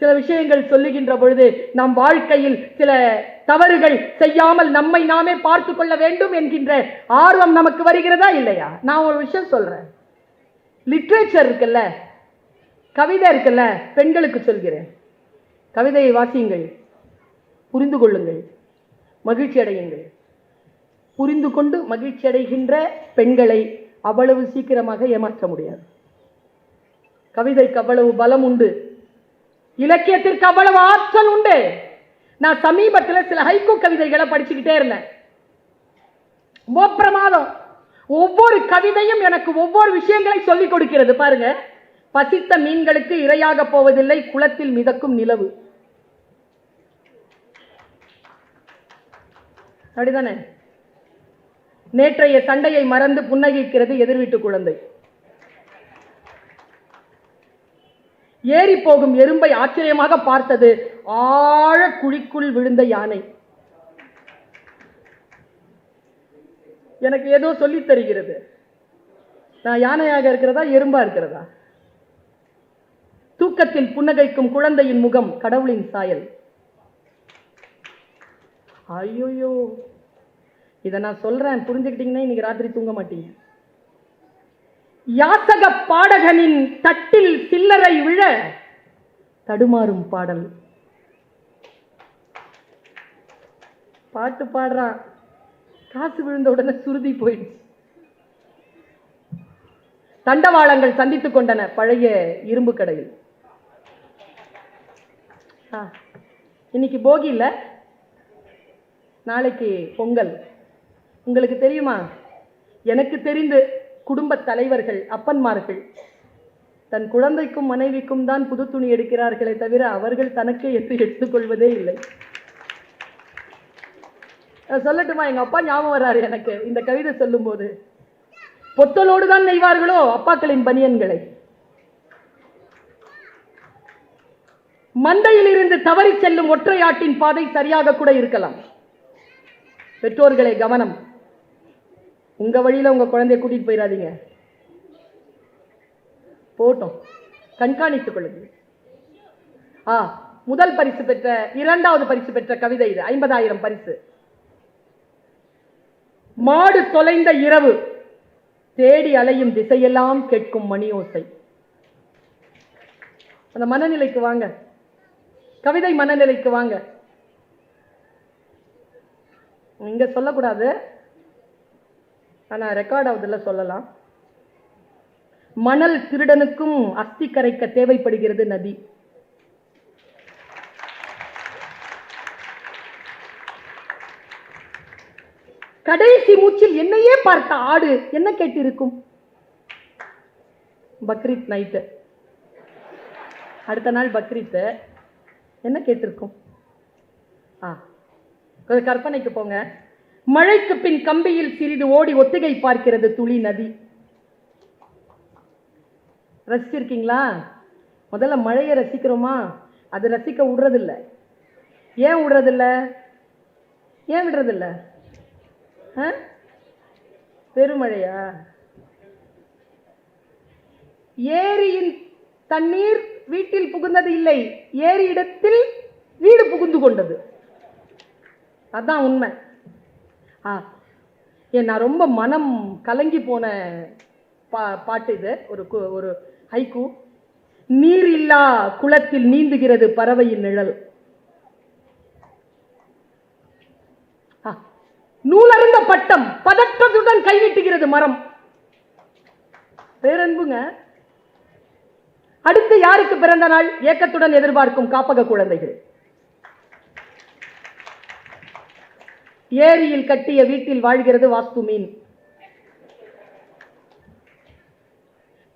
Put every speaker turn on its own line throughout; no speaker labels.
சில விஷயங்கள் சொல்லுகின்ற பொழுது நம் வாழ்க்கையில் சில தவறுகள் செய்யாமல் நம்மை நாமே பார்த்து கொள்ள வேண்டும் என்கின்ற ஆர்வம் நமக்கு வருகிறதா இல்லையா? நான் ஒரு விஷயம் சொல்றேன். லிட்ரேச்சர் இருக்குல்ல கவிதை இருக்குல்ல பெண்களுக்கு சொல்கிறேன். கவிதையை வாசியுங்கள் புரிந்து கொள்ளுங்கள் மகிழ்ச்சி அடையுங்கள். புரிந்து கொண்டு மகிழ்ச்சி அடைகின்ற பெண்களை அவ்வளவு சீக்கிரமாக ஏமாற்ற முடியாது. கவிதைக்கு அவ்வளவு பலம் உண்டு. இலக்கியத்திற்கு அவ்வளவு ஆற்றல் உண்டு. நான் சமீபத்தில் சில ஹைகோ கவிதைகளை படிச்சுக்கிட்டே இருந்தேன். ரொம்ப பிரமாதம். ஒவ்வொரு கவிதையும் எனக்கு ஒவ்வொரு விஷயங்களை சொல்லிக் கொடுக்கிறது. பாருங்க. பசித்த மீன்களுக்கு இரையாக போவதில்லை குளத்தில் மிதக்கும் நிலவு. அப்படிதானே? நேற்றைய சண்டையை மறந்து புன்னகிக்கிறது எதிர்வீட்டு குழந்தை. ஏறி போகும் எறும்பை ஆச்சரியமாக பார்த்தது. ஆழ குழிக்குள் விழுந்த யானை. எனக்கு ஏதோ சொல்லி தருகிறது. நான் யானையாக இருக்கிறதா எறும்பா இருக்கிறதா? தூக்கத்தில் புன்னகைக்கும் குழந்தையின் முகம் கடவுளின் சாயல். ஐயோயோ. இதை நான் சொல்றேன். புரிஞ்சுக்கிட்டீங்கன்னா இன்னைக்கு ராத்திரி தூங்க மாட்டீங்க. யாசக பாடகனின் தட்டில் சில்லறை விழ தடுமாறும் பாடல். பாட்டு பாடுறான். காசு விழுந்த உடனே சுருதி போயிடுச்சு. தண்டவாளங்கள் சந்தித்துக் கொண்டன பழைய இரும்பு கடையில். இன்னைக்கு போகி இல்லை? நாளைக்கு பொங்கல். உங்களுக்கு தெரியுமா? எனக்கு தெரிந்து குடும்பத் தலைவர்கள் அப்பன்மார்கள். தன் குழந்தைக்கும் மனைவிக்கும் தான் புது துணி எடுக்கிறார்களே தவிர அவர்கள் தனக்கு என்று எடுத்துக்கொள்வதே இல்லை. நான் சொல்லட்டுமா? எங்கள் அப்பா ஞாபகம் வராரு எனக்கு. இந்த கவிதை சொல்லும்போது. பொத்தலோடு தான் நெய்வார்களோ அப்பாக்களின் பனியன்களை? மந்தையில் இருந்து தவறி செல்லும் ஒற்றையாட்டின் பாதை சரியாக கூட இருக்கலாம். பெற்றோர்களே கவனம். உங்க வழியில உங்க குழந்தைய கூட்டிட்டு போயிடாதீங்க போட்டோம். கண்காணித்துக் கொள்ளுங்கள். ஆ முதல் பரிசு பெற்ற இரண்டாவது பரிசு பெற்ற கவிதை இது. ஐம்பதாயிரம் பரிசு. மாடு தொலைந்த இரவு. தேடி அலையும் திசையெல்லாம் கேட்கும் மணியோசை. அந்த மனநிலைக்கு வாங்க. கவிதை மனநிலைக்கு வாங்க. இங்க சொல்லக்கூடாது. ஆனால் ரெக்கார்ட் ஆகுதில் சொல்லலாம். மணல் திருடனுக்கும் அஸ்தி கரைக்க தேவைப்படுகிறது நதி. கடைசி மூச்சில் என்னையே பார்த்த ஆடு என்ன கேட்டிருக்கும்? பக்ரீத் நைட்டு அடுத்த நாள் பக்ரீத்து என்ன கேட்டிருக்கும்? ஆ கொஞ்சம் கற்பனைக்கு போங்க. மழைக்கு பின் கம்பியில் சிறிது ஓடி ஒத்திகை பார்க்கிறது துளி நதி. ரசிச்சிருக்கீங்களா? முதல்ல மழையை ரசிக்கிறோமா? அது ரசிக்க விடுறதில்ல. ஏன் விடுறதில்ல? ஏன் விடுறதில்ல? ஆ? பெருமழையா? ஏரியின் தண்ணீர் வீட்டில் புகுந்தது இல்லை. ஏரி இடத்தில் வீடு புகுந்து கொண்டது. அதான் உண்மை. ஆ. ஏன் நான் ரொம்ப மனம் கலங்கி போன பா பாட்டு இது. ஒரு கு- ஒரு ஹைக்கூ நீர் இல்லா குளத்தில் நீந்துகிறது பறவையின் நிழல். ஆ, நூலருந்த பட்டம் பதற்றத்துடன் கைவிட்டுகிறது மரம். பேரன்புங்க. அடுத்து யாருக்கு பிறந்த நாள்? ஏக்கத்துடன் எதிர்பார்க்கும் காப்பக குழந்தைகள். ஏரியில் கட்டிய வீட்டில் வாழ்கிறது வாஸ்து மீன்.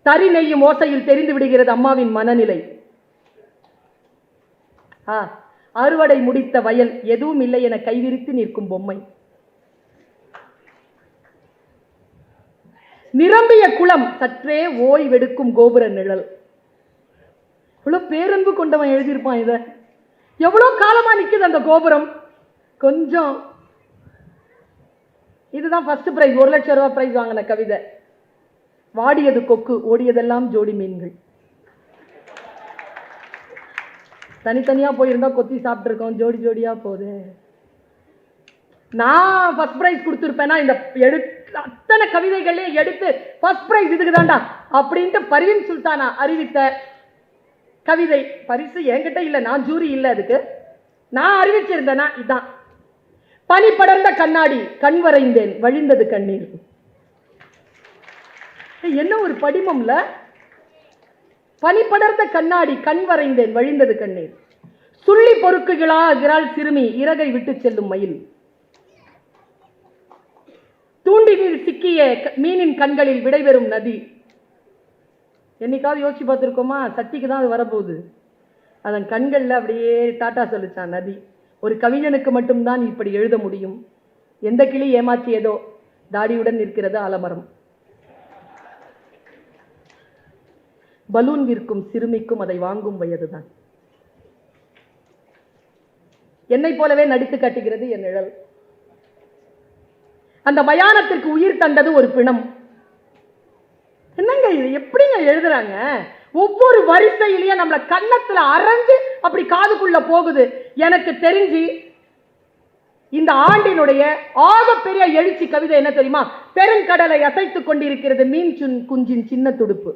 தறி நெய்யும் ஓசையில் தெரிந்து விடுகிறது அம்மாவின் மனநிலை. ஆ அறுவடை முடித்த வயல் எதுவும் இல்லை என கைவிரித்து நிற்கும் பொம்மை. நிரம்பிய குளம் சற்றே ஓய்வெடுக்கும் கோபுர நிழல். இவ்வளோ பேரன்பு கொண்டவன் எழுதியிருப்பான் இதை. எவ்வளோ காலமாக நிற்குது அந்த கோபுரம்? கொஞ்சம் இதுதான் ஃபர்ஸ்ட் பிரைஸ் ஒரு லட்சம் ரூபா பிரைஸ் வாங்கின கவிதை. வாடியது கொக்கு ஓடியதெல்லாம் ஜோடி மீன்கள். தனித்தனியா போயிருந்தா கொத்தி சாப்பிட்ருக்கோம் ஜோடி ஜோடியாக போகுது. நான் ஃபஸ்ட் பிரைஸ் கொடுத்துருப்பேன்னா இந்த எடு அத்தனை கவிதைகளையும் எடுத்து ஃபஸ்ட் பிரைஸ் இதுக்கு தான்டா அப்படின்ட்டு பரிவின் சுல்தானா அறிவித்த கவிதை. பரிசு என்கிட்ட இல்லை நான் ஜூரி இல்லை அதுக்கு. நான் அறிவிச்சிருந்தேன்னா இதான். பனி படர்ந்த கண்ணாடி கண் வரைந்தேன். வழிந்தது கண்ணீர். என்ன ஒரு படிமம்ல? பனி படர்ந்த கண்ணாடி கண் வரைந்தேன். வழிந்தது கண்ணீர். சுள்ளி பொறுக்குகளாகிறாள் சிறுமி இறகை விட்டு செல்லும் மயில். தூண்டினில் சிக்கிய க- மீனின் கண்களில் விடைபெறும் நதி. என்னைக்காவது யோசிச்சு பார்த்துருக்கோமா? சட்டிக்கு தான் அது வரப்போகுது. அதன் கண்களில் அப்படியே டாட்டா சொல்லிச்சான் நதி. ஒரு கவிஞனுக்கு மட்டும்தான் இப்படி எழுத முடியும். எந்த கிளி ஏமாற்றியதோ தாடியுடன் நிற்கிறது ஆலமரம். பலூன் விற்கும் சிறுமிக்கும் அதை வாங்கும் வயதுதான். என்னை போலவே நடித்து காட்டுகிறது என் நிழல். அந்த மயானத்திற்கு உயிர் தந்தது ஒரு பிணம். என்னங்க இது? எப்படிங்க எழுதுறாங்க? ஒவ்வொரு வரிசையிலயும் நம்மள கன்னத்துல அரைஞ்சு அப்படி காதுக்குள்ள போகுது. எனக்கு தெரிஞ்சு இந்த ஆண்டினுடைய ஆகப்பெரிய எழுச்சி கவிதை என்ன தெரியுமா? பெருங்கடலை அசைத்துக் கொண்டிருக்கிறது மீன் சுன் குஞ்சின் சின்ன துடுப்பு.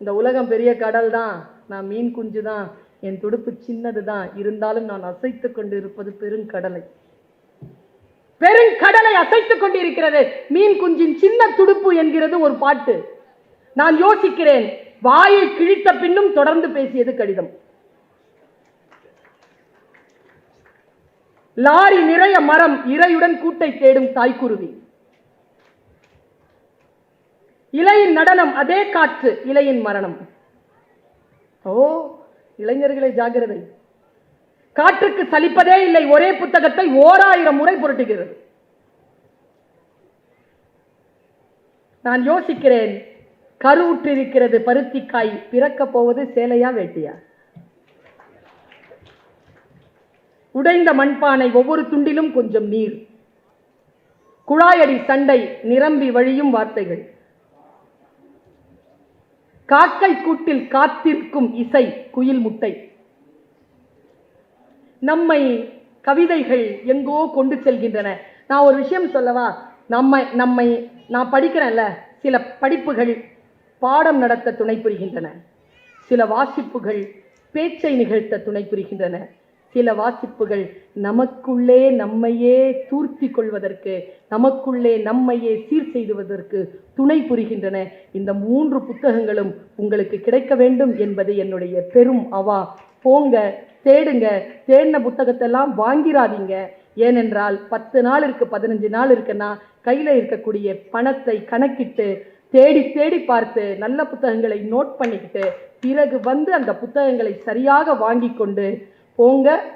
இந்த உலகம் பெரிய கடல் தான். நான் மீன் குஞ்சு தான். என் துடுப்பு சின்னது தான். இருந்தாலும் நான் அசைத்து கொண்டு இருப்பது பெருங்கடலை. பெருங்கடலை அசைத்து கொண்டிருக்கிறது மீன் குஞ்சின் சின்ன துடுப்பு என்கிறது ஒரு பாட்டு. நான் யோசிக்கிறேன் வாயை கிழித்த பின்னும் தொடர்ந்து பேசியது கடிதம். லாரி நிறைய மரம் இரையுடன் கூட்டை தேடும் தாய்க்குருவி. இலையின் நடனம் அதே காற்று இலையின் மரணம். ஓ இளைஞர்களை ஜாகிரதை காற்றுக்கு சலிப்பதே இல்லை ஒரே புத்தகத்தை ஓராயிரம் முறை புரட்டுகிறது. நான் யோசிக்கிறேன் கருவுற்றிருக்கிறது பருத்திக்காய். பிறக்கப் போவது சேலையா வேட்டியா? உடைந்த மண்பானை ஒவ்வொரு துண்டிலும் கொஞ்சம் நீர். குழாயடி சண்டை நிரம்பி வழியும் வார்த்தைகள். காக்கை கூட்டில் காத்திருக்கும் இசை குயில் முட்டை. நம்மை கவிதைகள் எங்கோ கொண்டு செல்கின்றன. நான் ஒரு விஷயம் சொல்லவா? நம்மை நம்மை நான் படிக்கிறேன்ல சில படிப்புகள் பாடம் நடத்த துணை புரிகின்றன. சில வாசிப்புகள் பேச்சை நிகழ்த்த துணை புரிகின்றன. சில வாசிப்புகள் நமக்குள்ளே நம்மையே தூர்த்தி கொள்வதற்கு நமக்குள்ளே நம்மையே சீர் செய்துவதற்கு துணை புரிகின்றன. இந்த மூன்று புத்தகங்களும் உங்களுக்கு கிடைக்க வேண்டும் என்பது என்னுடைய பெரும் அவா. போங்க தேடுங்க தேடின புத்தகத்தெல்லாம் வாங்கிறாதீங்க ஏனென்றால் பத்து நாள் இருக்கு பதினஞ்சு நாள் இருக்குன்னா கையில் இருக்கக்கூடிய பணத்தை கணக்கிட்டு தேடி தேடி பார்த்து நல்ல புத்தகங்களை நோட் பண்ணிக்கிட்டு பிறகு வந்து அந்த புத்தகங்களை சரியாக வாங்கி கொண்டு போங்க.